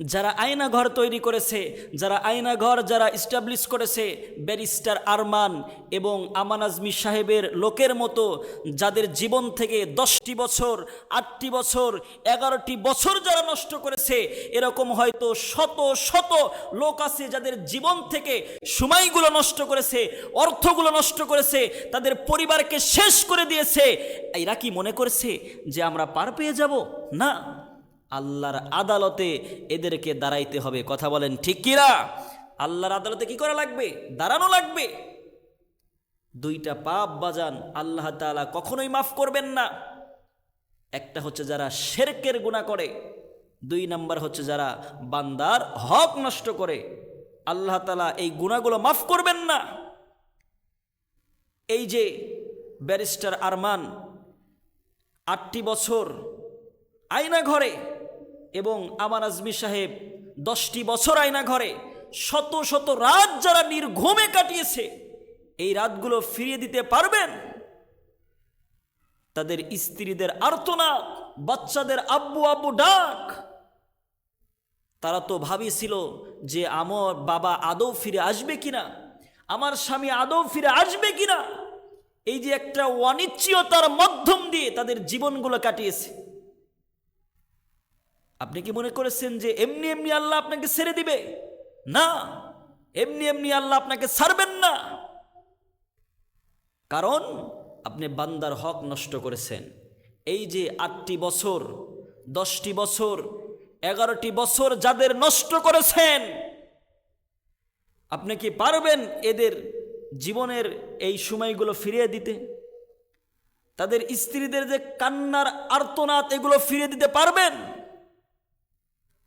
যারা আয়না ঘর তৈরি করেছে, যারা আয়না ঘর যারা ইস্টাবলিশ করেছে ব্যারিস্টার আরমান এবং আমান আজমি সাহেবের লোকের মতো, যাদের জীবন থেকে দশটি বছর, আটটি বছর, এগারোটি বছর যারা নষ্ট করেছে, এরকম হয়তো শত শত লোক আছে যাদের জীবন থেকে সময়গুলো নষ্ট করেছে, অর্থগুলো নষ্ট করেছে, তাদের পরিবারকে শেষ করে দিয়েছে। এরা কি মনে করেছে যে আমরা পার পেয়ে যাব? না। আল্লাহর আদালতে এদেরকে দাঁড়াইতে হবে। কথা বলেন, ঠিক কিরা আল্লাহর আদালতে কি করা লাগবে? দাঁড়ানো লাগবে। দুইটা পাপ বাজান আল্লাহ তাআলা কখনোই মাফ করবেন না। একটা হচ্ছে যারা শেরকের গুণা করে, দুই নাম্বার হচ্ছে যারা বান্দার হক নষ্ট করে। আল্লাহ তালা এই গুণাগুলো মাফ করবেন না। এই যে ব্যারিস্টার আরমান, আটটি বছর আয়না ঘরে এবং আমার আজমি সাহেব দশটি বছর আয়না ঘরে শত শত রাত যারা নির্ঘুমে কাটিয়েছে, এই রাতগুলো ফিরিয়ে দিতে পারবেন? তাদের স্ত্রীদের আর্তনাদ, বাচ্চাদের আব্বু আব্বু ডাক। তারা তো ভাবিছিল যে আমার বাবা আদৌ ফিরে আসবে কিনা, আমার স্বামী আদৌ ফিরে আসবে কিনা? এই যে একটা অনিশ্চয়তার মাধ্যম দিয়ে তাদের জীবনগুলো কাটিয়েছে। আপনি কি মনে করেছেন যে এমনি এমনি আল্লাহ আপনাকে ছেড়ে দিবে? না। এমনি এমনি আল্লাহ আপনাকে ছাড়বেন না। কারণ আপনি বান্দার হক নষ্ট করেছেন। এই যে আটটি বছর, দশটি বছর, এগারোটি বছর যাদের নষ্ট করেছেন, আপনি কি পারবেন এদের জীবনের এই সময়গুলো ফিরিয়ে দিতে? তাদের স্ত্রীদের যে কান্নার আর্তনাদ এগুলো ফিরিয়ে দিতে পারবেন?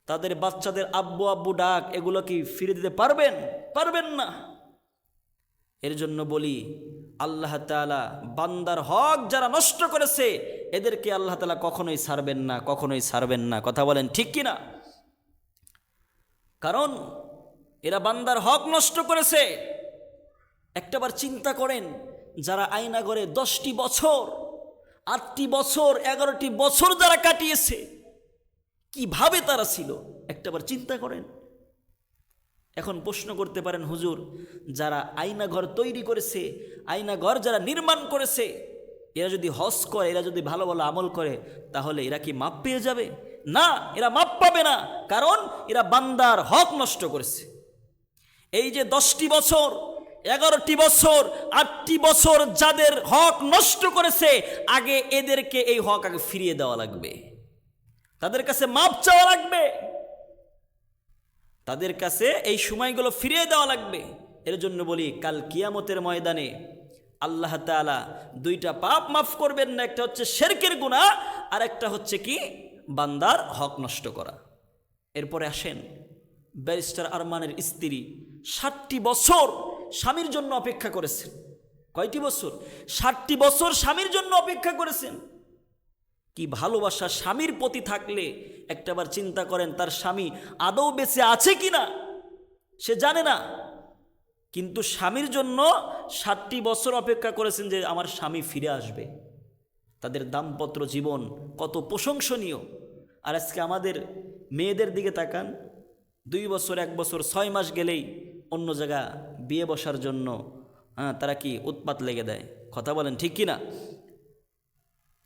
তাদের বাচ্চাদের আব্বু আব্বু ডাক, এগুলো কি ফিরে দিতে পারবেন? পারবেন না। এর জন্য বলি, আল্লাহ তালা বান্দার হক যারা নষ্ট করেছে, এদেরকে আল্লাহ তালা কখনোই ছাড়বেন না, কখনোই ছাড়বেন না। কথা বলেন ঠিক কি না? কারণ এরা বান্দার হক নষ্ট করেছে। একটাবার চিন্তা করেন, যারা আয়না করে দশটি বছর, আটটি বছর, এগারোটি বছর যারা কাটিয়েছে কীভাবে তারা ছিল? একটাবার চিন্তা করেন। এখন প্রশ্ন করতে পারেন, হুজুর, যারা আয়না ঘর তৈরি করেছে আয়না ঘর যারা নির্মাণ করেছে, এরা যদি হজ করে, এরা যদি ভালো ভালো আমল করে, তাহলে এরা কি মাপ পেয়ে যাবে? না, এরা মাপ পাবে না, কারণ এরা বান্দার হক নষ্ট করেছে। এই যে দশটি বছর, এগারোটি বছর, আটটি বছর যাদের হক নষ্ট করেছে, আগে এদেরকে এই হক আগে ফিরিয়ে দেওয়া লাগবে। তাদের কাছে মাপ চাওয়া লাগবে। তাদের কাছে এই সময়গুলো ফিরিয়ে দেওয়া লাগবে। এর জন্য বলি, কাল কিয়ামতের ময়দানে আল্লাহ তাআলা দুইটা পাপ মাফ করবেন না, একটা হচ্ছে শেরকের গুণা আর একটা হচ্ছে কি? বান্দার হক নষ্ট করা। এরপরে আসেন, ব্যারিস্টার আরমানের স্ত্রী ষাটটি বছর স্বামীর জন্য অপেক্ষা করেছেন। কয়টি বছর? ষাটটি বছর স্বামীর জন্য অপেক্ষা করেছেন। কি ভালোবাসা স্বামীর প্রতি থাকলে? একটাবার চিন্তা করেন, তার স্বামী আদৌ বেঁচে আছে কি না সে জানে না। কিন্তু স্বামীর জন্য ষাটটি বছর অপেক্ষা করেছেন যে আমার স্বামী ফিরে আসবে। তাদের দাম্পত্র জীবন কত প্রশংসনীয়। আর আজকে আমাদের মেয়েদের দিকে তাকান। দুই বছর, এক বছর, ছয় মাস গেলেই অন্য জায়গা বিয়ে বসার জন্য হ্যাঁ তারা কি উৎপাত লেগে দেয়? কথা বলেন, ঠিক কি না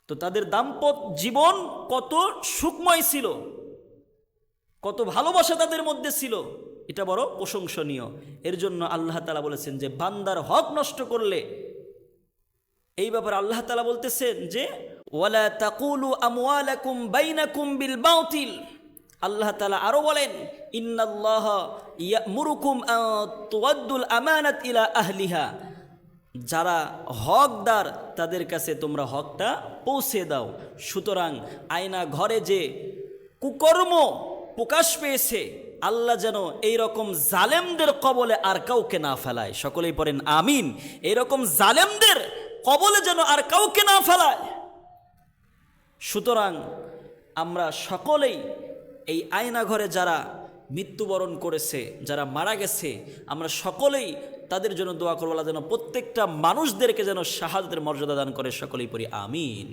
তো তাদের দাম্পত জীবন কত সুখময় ছিল, কত ভালোবাসা তাদের মধ্যে ছিল, এটা বড় প্রশংসনীয়। এর জন্য আল্লাহ তালা বলেছেন যে, বান্দার হক নষ্ট করলে, এই ব্যাপারে আল্লাহ তালা বলতেছেন যে, ওয়ালা তাকুলু বিল আল্লাহ তালা আরও বলেন, ইন্নাল্লাহ ইয়ামুরুকুম আন তুওয়াদ্দুল আমানাত ইলা আহলিহা। যারা হকদার, তাদের কাছে তোমরা হকটা পৌঁছে দাও। সুতরাং আয়না ঘরে যে কুকর্ম প্রকাশ পেয়েছে, আল্লাহ যেন এই রকম জালেমদের কবলে আর কাউকে না ফেলায়। সকলেই পড়েন, আমিন। এরকম জালেমদের কবলে যেন আর কাউকে না ফেলায়। সুতরাং আমরা সকলেই এই আয়না ঘরে যারা মৃত্যুবরণ করেছে, যারা মারা গেছে, আমরা সকলেই তাদের জন্য দোয়া করব যেন প্রত্যেকটা মানুষদেরকে যেন শাহাদের মর্যাদা দান করে, সকলেই পড়ি, আমিন।